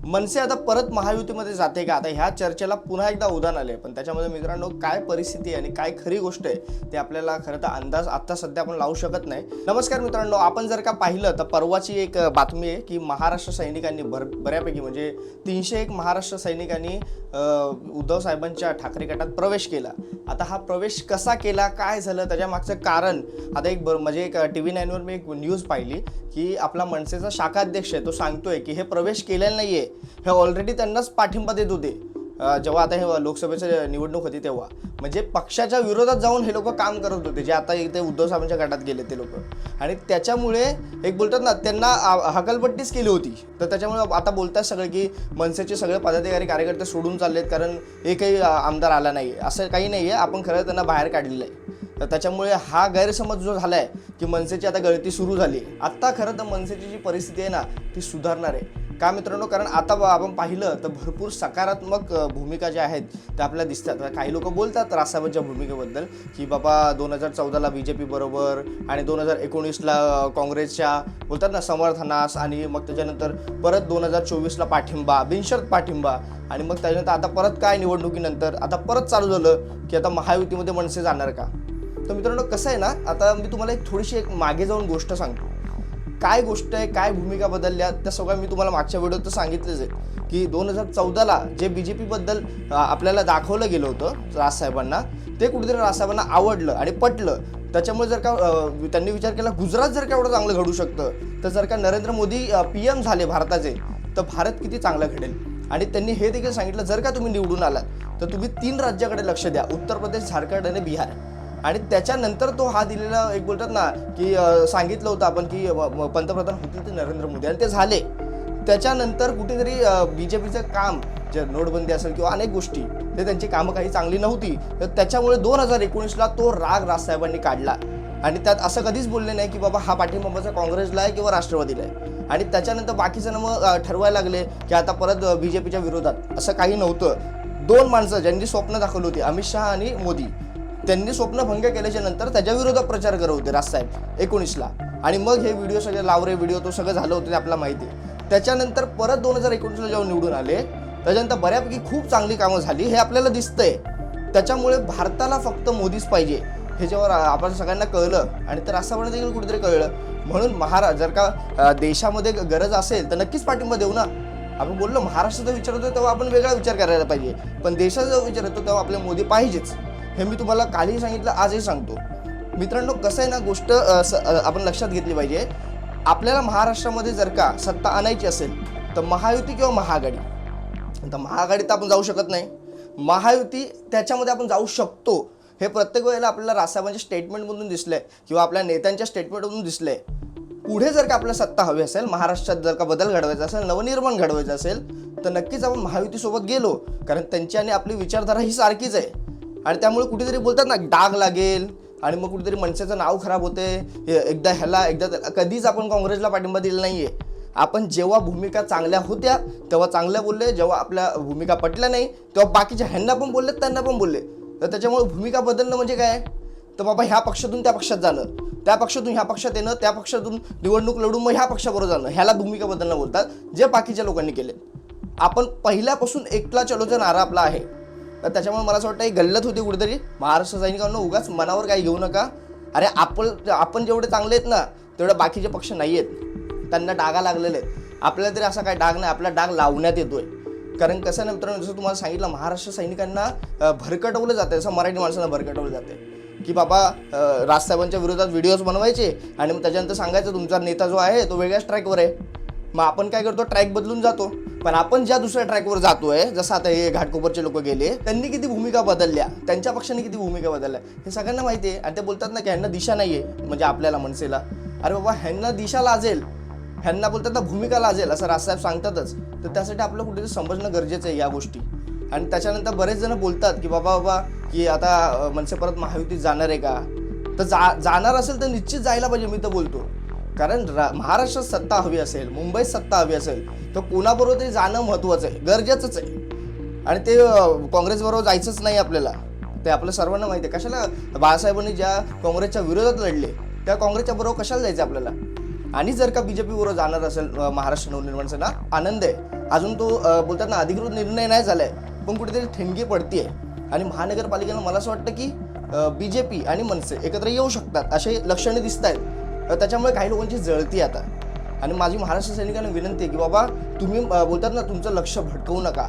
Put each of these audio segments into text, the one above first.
मनसे आता परत महायुतीमध्ये जाते का? आता ह्या चर्चेला पुन्हा एकदा उदाहरण आले पण त्याच्यामध्ये मित्रांनो काय परिस्थिती आहे आणि काय खरी गोष्ट आहे ते आपल्याला खरं तर अंदाज आत्ता सध्या आपण लावू शकत नाही. नमस्कार मित्रांनो आपण जर का पाहिलं तर परवाची एक बातमी आहे की महाराष्ट्र सैनिकांनी भर बऱ्यापैकी म्हणजे तीनशे एक महाराष्ट्र सैनिकांनी उद्धव साहेबांच्या ठाकरे गटात प्रवेश केला. आता हा प्रवेश कसा केला काय झालं त्याच्या मागचं कारण? आता एक बर म्हणजे एक टी व्ही नाईनवर मी एक न्यूज पाहिली की आपला मनसेचा शाखाध्यक्ष आहे तो सांगतोय की हे प्रवेश केलेलं आहे हे ऑलरेडी त्यांनाच पाठिंबा देत होते. जेव्हा आता हे लोकसभेची निवडणूक होती तेव्हा. म्हणजे पक्षाच्या विरोधात जाऊन हे लोक काम करत होते जे आता इथे उद्धव साहेबांच्या गटात गेले ते लोक. आणि त्याच्यामुळे एक बोलतात ना त्यांना हकलपट्टीच केली होती. तर त्याच्यामुळे आता बोलतात सगळे की मनसेचे सगळे पदाधिकारी कार्यकर्ते सोडून चाललेत कारण एकही आमदार आला नाही असं काही नाही आहे आपण खरं त्यांना बाहेर काढलेलं आहे. तर त्याच्यामुळे हा गैरसमज जो झाला आहे की मनसेची आता गळती सुरू झाली आत्ता खरं तर मनसेची जी परिस्थिती आहे ना ती सुधारणार आहे. का मित्रांनो? कारण आता आपण पाहिलं तर भरपूर सकारात्मक भूमिका ज्या आहेत त्या आपल्याला दिसतात. काही लोक बोलतात रासावतच्या भूमिकेबद्दल की बाबा दोन हजार चौदाला बी जे पी बरोबर आणि दोन हजार एकोणीसला काँग्रेसच्या बोलतात ना समर्थनास आणि मग त्याच्यानंतर परत दोन हजार चोवीसला पाठिंबा बिनशर्त पाठिंबा आणि मग त्याच्यानंतर आता परत काय निवडणुकीनंतर आता परत चालू झालं की आता महायुतीमध्ये मनसे जाणार का? तर मित्रांनो कसं आहे ना आता मी तुम्हाला एक थोडीशी एक मागे जाऊन गोष्ट सांगतो. काय गोष्ट आहे काय भूमिका बदलल्या त्या सगळ्या मी तुम्हाला मागच्या व्हिडिओत तर सांगितलंच आहे की दोन हजार चौदाला जे बी जे पीबद्दल आपल्याला दाखवलं गेलं होतं राजसाहेबांना ते कुठेतरी राजसाहेबांना आवडलं आणि पटलं. त्याच्यामुळे जर का त्यांनी विचार केला गुजरात जर का एवढं चांगलं घडू शकतं तर जर का नरेंद्र मोदी पी एम झाले भारताचे तर भारत किती चांगलं घडेल? आणि त्यांनी हे देखील सांगितलं जर का तुम्ही निवडून आलात तर तुम्ही तीन राज्याकडे लक्ष द्या. उत्तर प्रदेश झारखंड आणि बिहार. आणि त्याच्यानंतर तो हा दिलेला एक बोलतात ना की सांगितलं होतं आपण की पंतप्रधान होतील ते नरेंद्र मोदी. आणि ते झाले. त्याच्यानंतर कुठेतरी बी जे पीचं काम जे नोटबंदी असेल किंवा अनेक गोष्टी ते त्यांची कामं काही चांगली नव्हती. तर त्याच्यामुळे दोन हजार एकोणीसला तो राग राजसाहेबांनी काढला. आणि त्यात असं कधीच बोलले नाही की बाबा हा पाठिंबाचा काँग्रेसला आहे किंवा राष्ट्रवादीला आहे. आणि त्याच्यानंतर बाकीजण मग ठरवायला लागले की आता परत बी जे पीच्या विरोधात. असं काही नव्हतं. दोन माणसं ज्यांनी स्वप्न दाखवली होती अमित शहा आणि मोदी. त्यांनी स्वप्नभंग केल्याच्यानंतर त्याच्या विरोधात प्रचार करत होते राजसाहेब एकोणीसला. आणि मग हे व्हिडिओ सगळे लावरे व्हिडिओ तो सगळं झालं होतं ते आपल्याला माहिती आहे. त्याच्यानंतर परत दोन हजार एकोणीसला जेव्हा निवडून आले त्याच्यानंतर बऱ्यापैकी खूप चांगली कामं झाली हे आपल्याला दिसतंय. त्याच्यामुळे भारताला फक्त मोदीच पाहिजे हे जेव्हा आपण सगळ्यांना कळलं आणि तर राष्ट्रवादी देखील कुठेतरी कळलं. म्हणून महाराज जर का देशामध्ये गरज असेल तर नक्कीच पाठिंबा देऊ ना. आपण बोललो महाराष्ट्राचा विचार होतो तेव्हा आपण वेगळा विचार करायला पाहिजे. पण देशाचा जेव्हा विचार येतो तेव्हा आपले मोदी पाहिजेच. हे मी तुम्हाला कालही सांगितलं आजही सांगतो. मित्रांनो कसं आहे ना गोष्ट आपण लक्षात घेतली पाहिजे. आपल्याला महाराष्ट्रामध्ये जर का सत्ता आणायची असेल तर महायुती किंवा महाआघाडी? तर महाआघाडीत आपण जाऊ शकत नाही. महायुती त्याच्यामध्ये आपण जाऊ शकतो. हे प्रत्येक वेळेला आपल्याला रासाहेबांच्या स्टेटमेंटमधून दिसलंय किंवा आपल्या नेत्यांच्या स्टेटमेंटमधून दिसलंय. पुढे जर का आपल्याला सत्ता हवी असेल महाराष्ट्रात जर का बदल घडवायचा असेल नवनिर्माण घडवायचं असेल तर नक्कीच आपण महायुतीसोबत गेलो. कारण त्यांची आणि आपली विचारधारा ही सारखीच आहे. आणि त्यामुळे कुठेतरी बोलतात ना डाग लागेल आणि मग कुठेतरी मनसेचं नाव खराब होते. हे एकदा ह्याला एकदा त्याला कधीच आपण काँग्रेसला पाठिंबा दिला नाही आहे आपण जेव्हा भूमिका चांगल्या होत्या तेव्हा चांगल्या बोलले जेव्हा आपल्या भूमिका पटल्या नाही तेव्हा बाकीच्या ह्यांना पण बोलले त्यांना पण बोलले. तर त्याच्यामुळे भूमिका बदलणं म्हणजे काय? तर बाबा ह्या पक्षातून त्या पक्षात जाणं. त्या पक्षातून ह्या पक्षात येणं त्या पक्षातून निवडणूक लढून मग ह्या पक्षाबरोबर जाणं. ह्याला भूमिका बदलणं बोलतात जे बाकीच्या लोकांनी केले. आपण पहिल्यापासून एकला चलोचा नारा आपला आहे. तर त्याच्यामुळे मला असं वाटतं ही गल्लत होती कुठेतरी. महाराष्ट्र सैनिकांना उगाच मनावर काही घेऊ नका. अरे आपण आपण जेवढे चांगले आहेत ना तेवढे बाकीचे पक्ष नाही आहेत. त्यांना डागा लागलेले आहेत. आपल्याला तरी असा काही डाग नाही आपला डाग लावण्यात येतोय. कारण कसं आहे ना मित्रांनो जसं तुम्हाला सांगितलं महाराष्ट्र सैनिकांना भरकटवलं जातं जसं मराठी माणसांना भरकटवलं जाते की बाबा राजसाहेबांच्या विरोधात व्हिडिओज बनवायचे आणि मग त्याच्यानंतर सांगायचं तुमचा नेता जो आहे तो वेगळ्याच ट्रॅकवर आहे. मग आपण काय करतो? ट्रॅक बदलून जातो. पण आपण ज्या दुसऱ्या ट्रॅकवर जातोय जसं आता हे घाटकोपरचे लोक गेले त्यांनी किती भूमिका बदलल्या त्यांच्या पक्षाने किती भूमिका बदलल्या हे सगळ्यांना माहिती आहे. आणि ते बोलतात ना की ह्यांना दिशा नाही आहे म्हणजे आपल्याला मनसेला. अरे बाबा ह्यांना दिशा लाजेल. ह्यांना बोलतात ना भूमिका लाजेल असं राजसाहेब सांगतातच. तर त्यासाठी आपलं कुठेतरी समजणं गरजेचं आहे या गोष्टी. आणि त्याच्यानंतर बरेच जण बोलतात की बाबा बाबा की आता मनसे परत महायुतीत जाणार आहे का? तर जा जाणार असेल तर निश्चित जायला पाहिजे मी तर बोलतो. कारण रा- महाराष्ट्रात सत्ता हवी असेल मुंबईत सत्ता हवी असेल तर कोणाबरोबर तरी जाणं महत्त्वाचं आहे गरजेचंच आहे. आणि ते काँग्रेसबरोबर जायचंच नाही आपल्याला. ते आपल्या सर्वांना माहिती आहे. कशाला बाळासाहेबांनी ज्या काँग्रेसच्या विरोधात लढले त्या काँग्रेसच्या बरोबर कशाला जायचं आपल्याला? आणि जर का बी जे पीबरोबर जाणार असेल महाराष्ट्र नवनिर्माण सेना आनंद आहे. अजून तो बोलतात ना अधिकृत निर्णय नाही झालाय पण कुठेतरी ठिणगी पडतीये. आणि महानगरपालिकेनं मला असं वाटतं की बी जे पी आणि मनसे एकत्र येऊ शकतात असे लक्षणे दिसत आहेत त्याच्यामुळे काही लोकांची जळती आता. आणि माझी महाराष्ट्र सैनिकांना विनंती आहे की बाबा तुम्ही बोलतात ना तुमचं लक्ष भटकवू नका.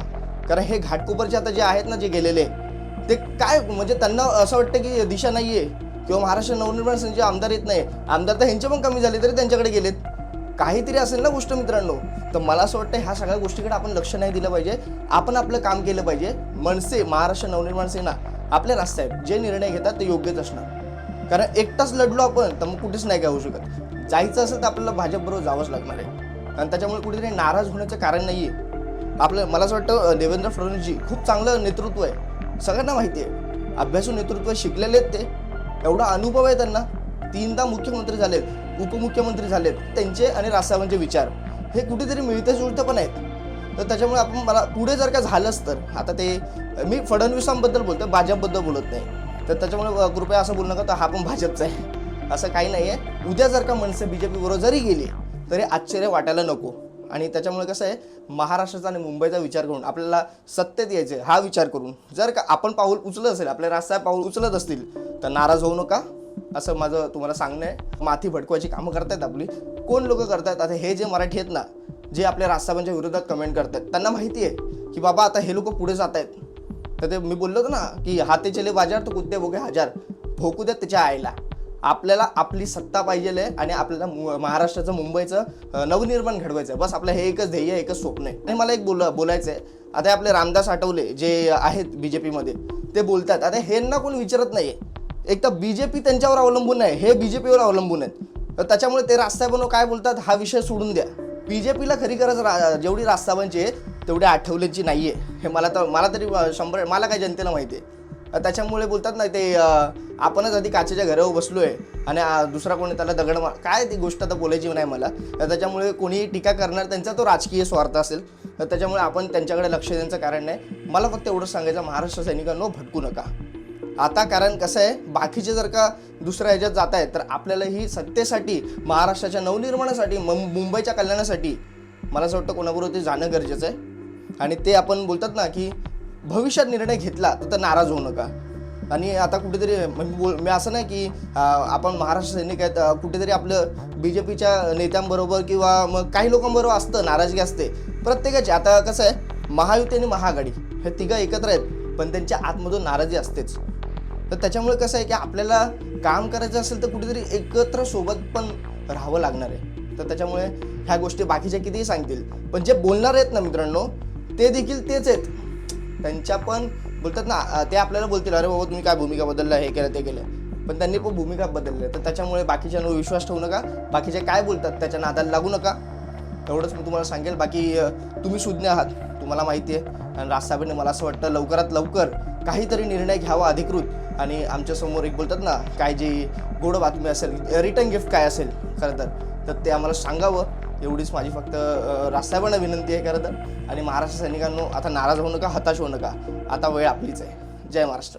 कारण हे घाटकोपरचे आता जे आहेत ना जे गेलेले ते काय म्हणजे त्यांना असं वाटतं की दिशा नाही आहे किंवा महाराष्ट्र नवनिर्माण सेनेचे आमदार येत नाही आमदार तर ह्यांचे पण कमी झाले तरी त्यांच्याकडे गेलेत. काहीतरी असेल ना गोष्ट मित्रांनो. तर मला असं वाटतं ह्या सगळ्या गोष्टीकडे आपण लक्ष नाही दिलं पाहिजे. आपण आपलं काम केलं पाहिजे. मनसे महाराष्ट्र नवनिर्माण सेना आपले रास्ते आहेत जे निर्णय घेतात ते योग्यच असणार. कारण एकटाच लढलो आपण तर मग कुठेच नाही काय होऊ शकत. जायचं असेल तर आपल्याला भाजपबरोबर जावंच लागणार आहे. आणि त्याच्यामुळे कुठेतरी नाराज होण्याचं कारण नाही आहे आपलं मला असं वाटतं देवेंद्र फडणवीसजी खूप चांगलं नेतृत्व आहे. सगळ्यांना माहिती आहे. अभ्यासू नेतृत्व शिकलेले आहेत ते. एवढा अनुभव आहे त्यांना. तीनदा मुख्यमंत्री झालेत उपमुख्यमंत्री झालेत. त्यांचे आणि राजसाहेबांचे विचार. हे कुठेतरी मिळते जुळते पण आहेत. तर त्याच्यामुळे आपण मला पुढे जर का झालंच तर आता ते मी फडणवीसांबद्दल बोलतो भाजपबद्दल बोलत नाही. तर त्याच्यामुळे कृपया असं बोलू नका तर हा पण भाजपचा आहे. असं काही नाही आहे उद्या जर का मनसे बी जे पी जरी गेली तरी आश्चर्य वाटायला नको. आणि त्याच्यामुळे कसं आहे महाराष्ट्राचा आणि मुंबईचा विचार करून आपल्याला सत्तेत यायचे हा विचार करून. जर का आपण पाऊल उचलत असेल आपले राजसाहेब पाऊल उचलत असतील तर नाराज होऊ नका. असं माझं तुम्हाला सांगणं आहे. माथी भडकवायची कामं करतायत आपली. कोण लोक करतायत? आता हे जे मराठी आहेत ना जे आपल्या राजसाहेबांच्या विरोधात कमेंट करतात त्यांना माहिती आहे की बाबा आता हे लोक पुढे जात आहेत तर ते मी बोललो होतो ना की हाते चले बाजार तो कुत्ते भोगे हजार. भोकू द्या त्याच्या आईला. आपल्याला आपली सत्ता पाहिजे आहे आणि आपल्याला मु- महाराष्ट्राचं मुंबईचं नवनिर्माण घडवायचं आहे बस आपलं हे एकच ध्येय एकच स्वप्न आहे. आणि मला एक बोल बोलायचं आहे आता आपले रामदास आठवले जे आहेत बी जे पीमध्ये ते बोलतात. आता ह्यांना कोण विचारत नाही एक तर बी जे पी त्यांच्यावर अवलंबून आहे हे बी जे पीवर अवलंबून आहेत. तर त्याच्यामुळे ते रास्ताबनो काय बोलतात हा विषय सोडून द्या. बी जे पीला खरी गरज रा जेवढी राजसाहेबांची आहे तेवढी आठवलेची नाही आहे हे मला तर मला तरी शंभर मला काय जनतेला माहिती आहे त्याच्यामुळे बोलतात ना ते आपणच आधी काचेच्या घरावर बसलो आहे आणि दुसरा कोणी त्याला दगड मार काय ती गोष्ट आता बोलायची नाही मला. तर त्याच्यामुळे कोणी टीका करणार त्यांचा तो राजकीय स्वार्थ असेल. तर त्याच्यामुळे आपण त्यांच्याकडे लक्ष द्यायचं कारण नाही. मला फक्त एवढंच सांगायचं महाराष्ट्र सैनिकांनो भटकू नका. आता कारण कसं आहे बाकीचे जर का दुसऱ्या ह्याच्यात जात आहेत तर आपल्याला ही सत्तेसाठी महाराष्ट्राच्या नवनिर्माणासाठी मुं- मुंबईच्या कल्याणासाठी मला असं वाटतं कोणाबरोबर ते जाणं गरजेचं आहे. आणि ते आपण बोलतात ना की भविष्यात निर्णय घेतला तर नाराज होऊ नका. आणि आता कुठेतरी बोल मी असं नाही की आपण महाराष्ट्र सैनिक आहेत कुठेतरी आपलं बी जे पीच्या नेत्यांबरोबर किंवा मग काही लोकांबरोबर असतं नाराजगी असते. प्रत्येकाची आता कसं आहे महायुती आणि महाआघाडी हे तिघं एकत्र आहेत पण त्यांच्या आतमधून नाराजी असतेच. तर त्याच्यामुळे कसं आहे की आपल्याला काम करायचं असेल तर कुठेतरी एकत्र सोबत पण राहावं लागणार आहे. तर त्याच्यामुळे ह्या गोष्टी बाकीच्या कितीही सांगतील पण जे बोलणार आहेत ना मित्रांनो ते देखील तेच आहेत. त्यांच्या पण बोलतात ना ते आपल्याला बोलतील अरे बाबा तुम्ही काय भूमिका बदललं हे केलं ते केलं. पण त्यांनी पण भूमिका बदलल्या. तर त्याच्यामुळे बाकीच्यांवर विश्वास ठेवू नका. बाकीचे काय बोलतात त्याच्या नादाला लागू नका. एवढंच मी तुम्हाला सांगेल. बाकी तुम्ही सुज्ञ आहात तुम्हाला माहिती आहे. आणि राजसाहेबांनी मला असं वाटतं लवकरात लवकर काहीतरी निर्णय घ्यावा अधिकृत. आणि आमच्यासमोर एक बोलतात ना काय जी गोड बातमी असेल रिटर्न गिफ्ट काय असेल खरं तर ते आम्हाला सांगावं. एवढीच माझी फक्त अं, राजसाहेबांना विनंती आहे खरं तर. आणि महाराष्ट्र सैनिकांनो आता नाराज होऊ नका हताश होऊ नका. आता वेळ आपलीच आहे. जय महाराष्ट्र.